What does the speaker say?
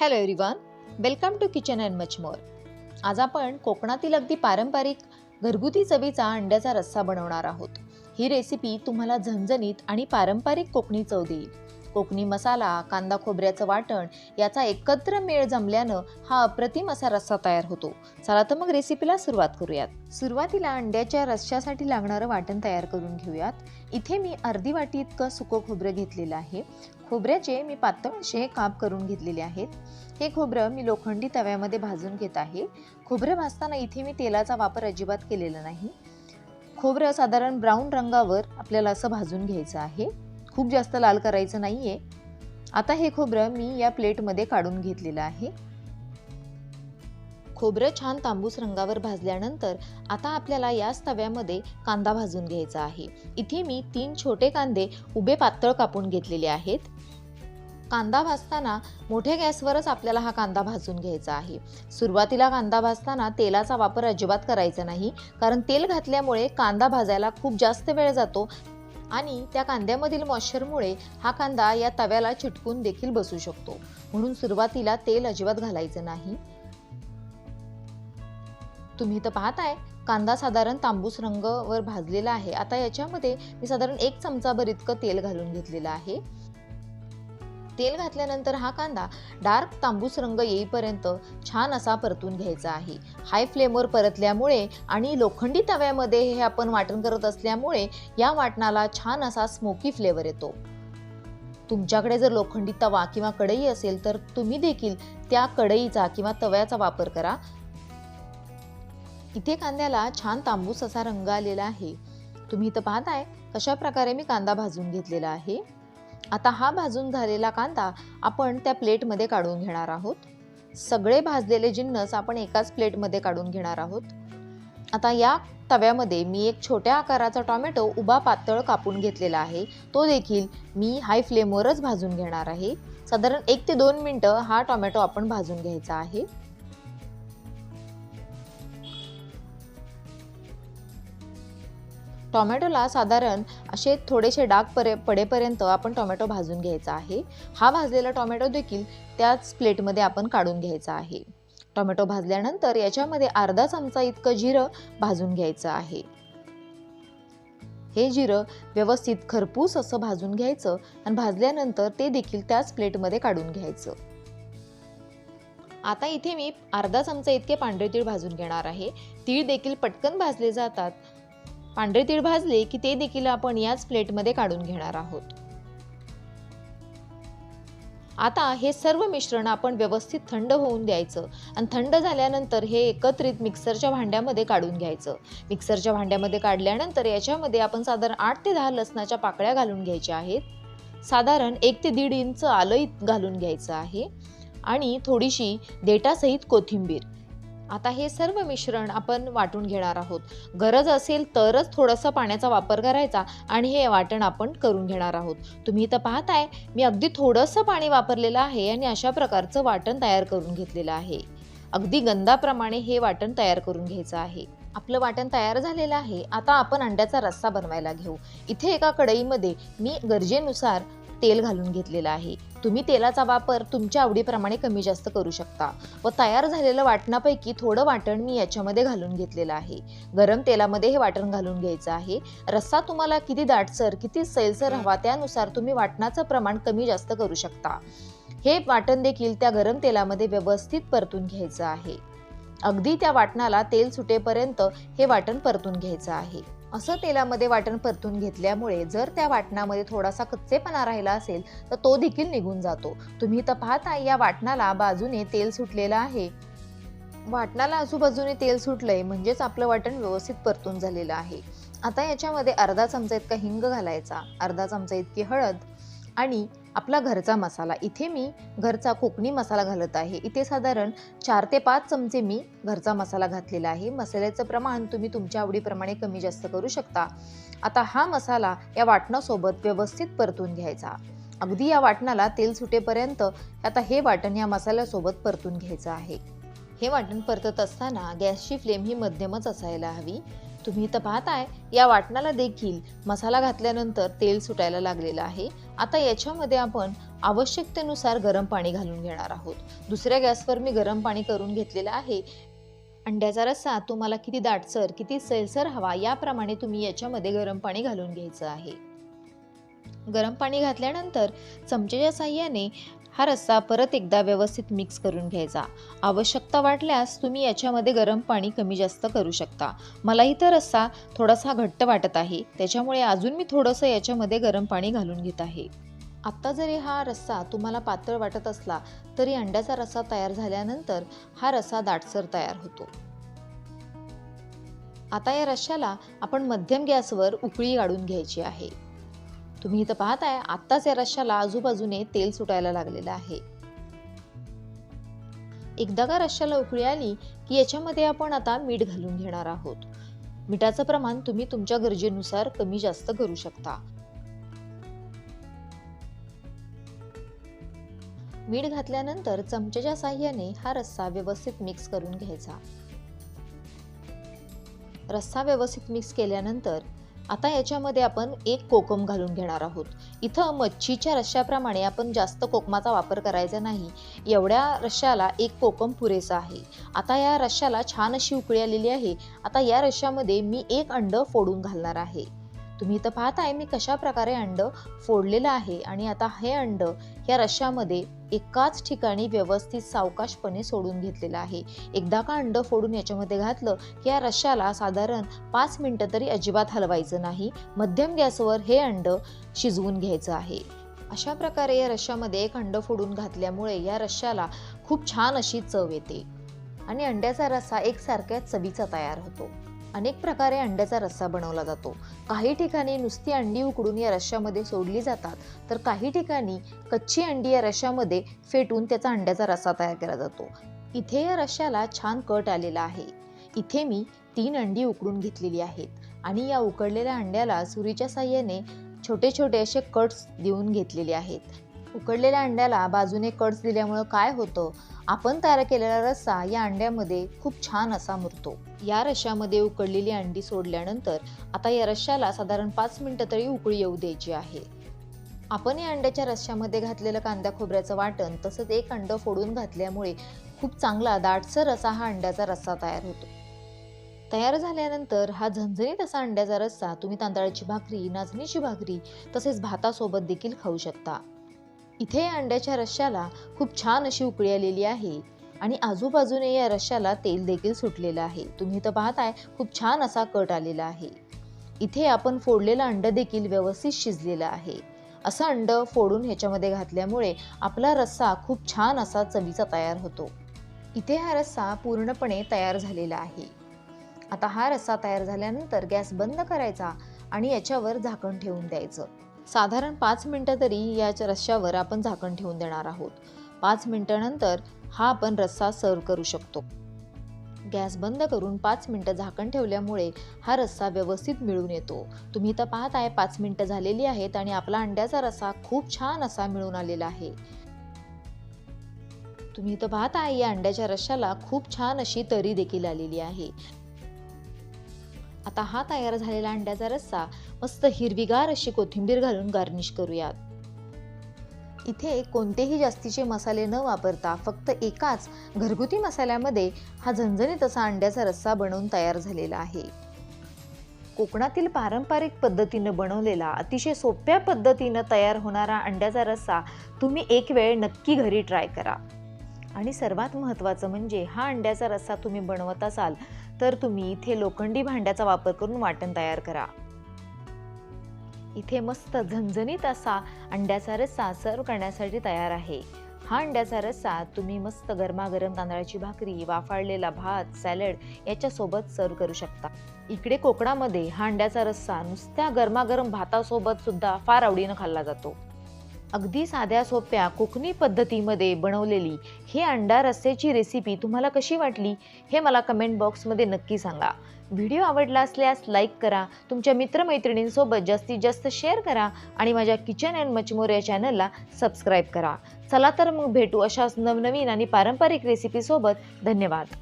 Hello everyone welcome to kitchen and much more आज आपण कोकणातील अगदी पारंपरिक घरगुती चवीचा अंड्याचा रस्सा बनवणार आहोत. ही रेसिपी तुम्हाला झणझणीत आणि पारंपरिक कोकणी चव देईल. कोकणी मसाला कांदा खोबऱ्याचं वाटण याचा एकत्र मेळ जमल्यानं हा अप्रतिम असा रस्सा तयार होतो. चला तर मग रेसिपीला सुरुवात करूयात. सुरुवातीला अंड्याच्या रस्स्यासाठी लागणारं वाटण तयार करून घेऊयात. इथे मी अर्धी वाटी इतकं सुकं खोबरं घेतलेलं आहे. खोबऱ्याचे मी पातळ असे काप करून घेतलेले आहेत. हे खोबरं मी लोखंडी तव्यामध्ये भाजून घेत आहे. खोबरं भाजताना इथे मी तेलाचा वापर अजिबात केलेला नाही. खोबरं साधारण ब्राऊन रंगावर आपल्याला असं भाजून घ्यायचं आहे. खूप जास्त लाल करायचं नाही आहे आता हे खोबरं मी या प्लेटमध्ये काढून घेतलेलं आहे. खोबरं छान तांबूस रंगावर भाजल्यानंतर आता आपल्याला याच तव्यामध्ये कांदा भाजून घ्यायचा आहे. इथे मी तीन छोटे कांदे उभे पातळ कापून घेतलेले आहेत. कांदा भाजताना मोठ्या गॅसवरच आपल्याला हा कांदा भाजून घ्यायचा आहे. सुरुवातीला कांदा भाजताना तेलाचा वापर अजिबात करायचा नाही कारण तेल घातल्यामुळे कांदा भाजायला खूप जास्त वेळ जातो आणि त्या कांद्यामधील मॉइश्चरमुळे हा कांदा या तव्याला चिटकून देखील बसू शकतो. म्हणून सुरुवातीला तेल अजिबात घालायचं नाही. तुम्ही तर पाहताय कांदा साधारण तांबूस रंगवर भाजलेला आहे. आता याच्यामध्ये मी साधारण एक चमचाभर इतकं तेल घालून घेतलेलं आहे. तेल घातल्यानंतर हा कांदा डार्क तांबूस रंग येईपर्यंत छान असा परतून घ्यायचा आहे. हाय फ्लेमवर परतल्यामुळे आणि लोखंडी तव्यामध्ये हे आपण वाटण करत असल्यामुळे या वाटणाला छान असा स्मोकी फ्लेवर येतो. तुमच्याकडे जर लोखंडी तवा किंवा कढई असेल तर तुम्ही देखील त्या कढईचा किंवा तव्याचा वापर करा. इथे कांद्याला छान तांबूस असा रंग आलेला आहे. तुम्ही इथं पाहताय कशा प्रकारे मी कांदा भाजून घेतलेला आहे. आता हा भाजून झालेला कांदा आपण त्या प्लेटमध्ये काढून घेणार आहोत. सगळे भाजलेले जिन्नस आपण एकाच प्लेटमध्ये काढून घेणार आहोत. आता या तव्यामध्ये मी एक छोट्या आकाराचा टॉमॅटो उभा पातळ कापून घेतलेला आहे. तो देखील मी हाय फ्लेमवरच भाजून घेणार आहे. साधारण एक ते दोन मिनटं हा टॉमॅटो आपण भाजून घ्यायचा आहे. टॉमॅटोला साधारण असे थोडेसे डाग परे पडेपर्यंत आपण टोमॅटो भाजून घ्यायचा आहे. हा भाजलेला टोमॅटो देखील त्याच प्लेटमध्ये आपण काढून घ्यायचा आहे. टोमॅटो भाजल्यानंतर याच्यामध्ये अर्धा चमचा इतकं जिरं भाजून घ्यायचं आहे. हे जिरं व्यवस्थित खरपूस असं भाजून घ्यायचं आणि भाजल्यानंतर ते देखील त्याच प्लेटमध्ये काढून घ्यायचं. आता इथे मी अर्धा चमचा इतके पांढरे तीळ भाजून घेणार आहे. तीळ देखील पटकन भाजले जातात. पांढरे तीळ भाजले की ते देखील आपण याच प्लेटमध्ये काढून घेणार आहोत. आता हे सर्व मिश्रण आपण व्यवस्थित थंड होऊन द्यायचं आणि थंड झाल्यानंतर हे एकत्रित मिक्सरच्या भांड्यामध्ये काढून घ्यायचं. मिक्सरच्या भांड्यामध्ये काढल्यानंतर याच्यामध्ये आपण साधारण आठ ते दहा लसणाच्या पाकळ्या घालून घ्यायच्या आहेत. साधारण एक ते दीड इंच आलं घालून घ्यायचं आहे. आणि थोडीशी देटासहित कोथिंबीर. आता हे सर्व मिश्रण आपण वाटून घेणार आहोत. गरज असेल तरच थोडंसं पाण्याचा वापर करायचा आणि हे वाटण आपण करून घेणार आहोत. तुम्ही इथं पाहताय मी अगदी थोडंसं पाणी वापरलेलं आहे आणि अशा प्रकारचं वाटण तयार करून घेतलेलं आहे. अगदी गंधाप्रमाणे हे वाटण तयार करून घ्यायचं आहे. आपलं वाटण तयार झालेलं आहे. आता आपण अंड्याचा रस्सा बनवायला घेऊ. इथे एका कढईमध्ये मी गरजेनुसार तेल घालून घेतलेलं आहे. तुम्ही तेलाचा वापर तुमच्या आवडीप्रमाणे कमी जास्त करू शकता व तयार झालेलं वाटणापैकी थोडं वाटण मी याच्यामध्ये घालून घेतलेलं आहे. गरम तेलामध्ये हे वाटण घालून घ्यायचं आहे. रस्सा तुम्हाला किती दाटसर किती सैलसर हवा त्यानुसार तुम्ही वाटणाचं प्रमाण कमी जास्त करू शकता. हे वाटण देखील त्या गरम तेलामध्ये व्यवस्थित परतून घ्यायचं आहे. अगदी त्या वाटणाला तेल सुटेपर्यंत हे वाटण परतून घ्यायचं आहे. असं तेलामध्ये वाटण परतून घेतल्यामुळे जर त्या वाटणामध्ये थोडासा कच्चेपणा राहिला असेल तर तो देखील निघून जातो. तुम्ही तर पाहता या वाटणाला बाजूने तेल सुटलेलं आहे. वाटणाला आजूबाजूने तेल सुटलंय म्हणजेच आपलं वाटण व्यवस्थित परतून झालेलं आहे. आता याच्यामध्ये अर्धा चमचा इतका हिंग घालायचा अर्धा चमचा इतकी हळद आणि आपला घरचा मसाला. इथे मी घरचा कोकणी मसाला घालत आहे. इथे साधारण चार ते पाच चमचे मी घरचा मसाला घातलेला आहे. मसाल्याचं प्रमाण तुम्ही तुमच्या आवडीप्रमाणे कमी जास्त करू शकता. आता हा मसाला या वाटणासोबत व्यवस्थित परतून घ्यायचा. अगदी या वाटणाला तेल सुटेपर्यंत आता हे वाटण या मसाल्यासोबत परतून घ्यायचं आहे. हे वाटण परतत असताना गॅसची फ्लेम ही मध्यमच असायला हवी. तुम्ही इथं पाहताय या वाटणाला देखील मसाला घातल्यानंतर तेल सुटायला लागलेलं आहे. आता याच्यामध्ये आपण आवश्यकतेनुसार गरम पाणी घालून घेणार आहोत. दुसऱ्या गॅसवर मी गरम पाणी करून घेतलेलं आहे. अंड्याचा रस्सा तुम्हाला किती दाटसर किती सैलसर हवा याप्रमाणे तुम्ही याच्यामध्ये गरम पाणी घालून घ्यायचं आहे. गरम पाणी घातल्यानंतर चमचेच्या साह्याने हा रस्सा परत एकदा व्यवस्थित मिक्स करून घ्यायचा. आवश्यकता वाटल्यास तुम्ही याच्यामध्ये गरम पाणी कमी जास्त करू शकता. मला इथं रस्सा थोडासा घट्ट वाटत आहे. त्याच्यामुळे अजून मी थोडंसं याच्यामध्ये गरम पाणी घालून घेत आहे. आत्ता जरी हा रस्सा तुम्हाला पातळ वाटत असला तरी अंड्याचा रस्सा तयार झाल्यानंतर हा रस्सा दाटसर तयार होतो. आता या रश्श्याला आपण मध्यम गॅसवर उकळी काढून घ्यायची आहे. तुम्ही इथं पाहताय आत्ताच या रश्श्याला आजूबाजूने तेल सुटायला लागलेलं आहे. एकदा का रश्श्याला उकळी आली की याच्यामध्ये आपण आता मीठ घालून घेणार आहोत. मिठाचं प्रमाण तुम्ही तुमच्या गरजेनुसार कमी जास्त करू शकता. मीठ घातल्यानंतर चमच्याच्या साह्याने हा रस्सा व्यवस्थित मिक्स करून घ्यायचा. रस्सा व्यवस्थित मिक्स केल्यानंतर आता याच्यामध्ये आपण एक कोकम घालून घेणार आहोत. इथं मच्छीच्या रश्श्याप्रमाणे आपण जास्त कोकमाचा वापर करायचा नाही. एवढ्या रश्श्याला एक कोकम पुरेसा आहे. आता या रश्श्याला छान अशी उकळी आलेली आहे. आता या रश्श्यामध्ये मी एक अंड फोडून घालणार आहे. तुम्ही इथं पाहताय मी कशा प्रकारे अंड फोडलेलं आहे आणि आता हे अंड या रश्श्यामध्ये एकाच ठिकाणी व्यवस्थित सावकाशपणे सोडून घेतलेलं आहे. एकदा का अंड फोडून याच्यामध्ये घातलं की या रश्श्याला साधारण पाच मिनटं तरी अजिबात हलवायचं नाही. मध्यम गॅसवर हे अंड शिजवून घ्यायचं आहे. अशा प्रकारे या रश्श्यामध्ये एक अंड फोडून घातल्यामुळे या रश्श्याला खूप छान अशी चव येते आणि अंड्याचा रस्सा एकसारख्या चवीचा तयार होतो. अनेक प्रकारे अंड्याचा रस्सा बनवला जातो. काही ठिकाणी नुसती अंडी उकडून या रश्श्यामध्ये सोडली जातात तर काही ठिकाणी कच्ची अंडी या रश्श्यामध्ये फेटून त्याचा अंड्याचा रस्सा तयार केला जातो. इथे या रश्श्याला छान कट आलेला आहे. इथे मी तीन अंडी उकडून घेतलेली आहेत आणि या उकडलेल्या अंड्याला सुरीच्या साह्याने छोटे छोटे असे कट्स देऊन घेतलेले आहेत. उकडलेल्या अंड्याला बाजूने कट्स दिल्यामुळं काय होतं? आपण तयार केलेला रस्सा या अंड्यामध्ये खूप छान असा मुरतो. या रश्श्यामध्ये उकडलेली अंडी सोडल्यानंतर आता या रश्श्याला साधारण पाच मिनटं तरी उकळी येऊ द्यायची आहे. आपण या अंड्याच्या रश्श्यामध्ये घातलेलं कांदा खोबऱ्याचं वाटण तसंच एक अंड फोडून घातल्यामुळे खूप चांगला दाटसर असा हा अंड्याचा रस्सा तयार होतो. तयार झाल्यानंतर हा झणझणीत असा अंड्याचा रस्सा तुम्ही तांदळाची भाकरी नाचणीची भाकरी तसेच भातासोबत देखील खाऊ शकता. इथे या अंड्याच्या रश्श्याला खूप छान अशी उकळी आलेली आहे. आणि आजूबाजूने या रश्श्याला तेल देखील सुटलेलं आहे. तुम्ही तर पाहताय खूप छान असा कट आलेला आहे. इथे आपण फोडलेलं अंड देखील व्यवस्थित शिजलेलं आहे. असं अंड फोडून ह्याच्यामध्ये घातल्यामुळे आपला रस्सा खूप छान असा चवीचा तयार होतो. इथे हा रस्सा पूर्णपणे तयार झालेला आहे. आता हा रस्सा तयार झाल्यानंतर गॅस बंद करायचा आणि याच्यावर झाकण ठेवून द्यायचं. साधारण पाच मिनटं तरी या रश्श्यावर आपण झाकण ठेवून देणार आहोत. पाच मिनटानंतर हा आपण रस्सा सर्व करू शकतो. गॅस बंद करून पाच मिनटं झाकण ठेवल्यामुळे हा रस्सा व्यवस्थित मिळून येतो. तुम्ही इथं पाहताय पाच मिनटं झालेली आहेत आणि आपला अंड्याचा रस्सा खूप छान असा मिळून आलेला आहे. तुम्ही इथं पाहताय या अंड्याच्या रश्श्याला खूप छान अशी तरी देखील आलेली आहे. आता हा तयार झालेला अंड्याचा रस्सा मस्त हिरवीगार अशी कोथिंबीर घालून गार्निश करूयात. इथे कोणतेही जास्तीचे मसाले न वापरता फक्त एकाच घरगुती मसाल्यामध्ये हा झणझणीत असा अंड्याचा रस्सा बनवून तयार झालेला आहे. कोकणातील पारंपरिक पद्धतीनं बनवलेला अतिशय सोप्या पद्धतीनं तयार होणारा अंड्याचा रस्सा तुम्ही एक वेळ नक्की घरी ट्राय करा. आणि सर्वात महत्त्वाचं म्हणजे हा अंड्याचा रस्सा तुम्ही बनवत असाल तर तुम्ही इथे लोखंडी भांड्याचा वापर करून वाटण तयार करा. इथे मस्त झणझणीत असा अंड्याचा रस्सा सर्व करण्यासाठी तयार आहे. हा अंड्याचा रस्सा तुम्ही मस्त गरमागरम तांदळाची भाकरी वाफाळलेला भात सॅलड याच्यासोबत सर्व करू शकता. इकडे कोकणामध्ये हा अंड्याचा रस्सा नुसत्या गरमागरम भातासोबत सुद्धा फार आवडीनं खाल्ला जातो. अगदी साध्या सोप्या कोकणी पद्धतीमध्ये बनवलेली हे अंडा रस्स्याची रेसिपी तुम्हाला कशी वाटली हे मला कमेंट बॉक्समध्ये नक्की सांगा. व्हिडिओ आवडला असल्यास लाईक करा तुमच्या मित्रमैत्रिणींसोबत जास्तीत जास्त शेअर करा आणि माझ्या किचन अँड मचमोर या चॅनलला सबस्क्राईब करा. चला तर मग भेटू अशाच नवनवीन आणि पारंपरिक रेसिपीसोबत धन्यवाद.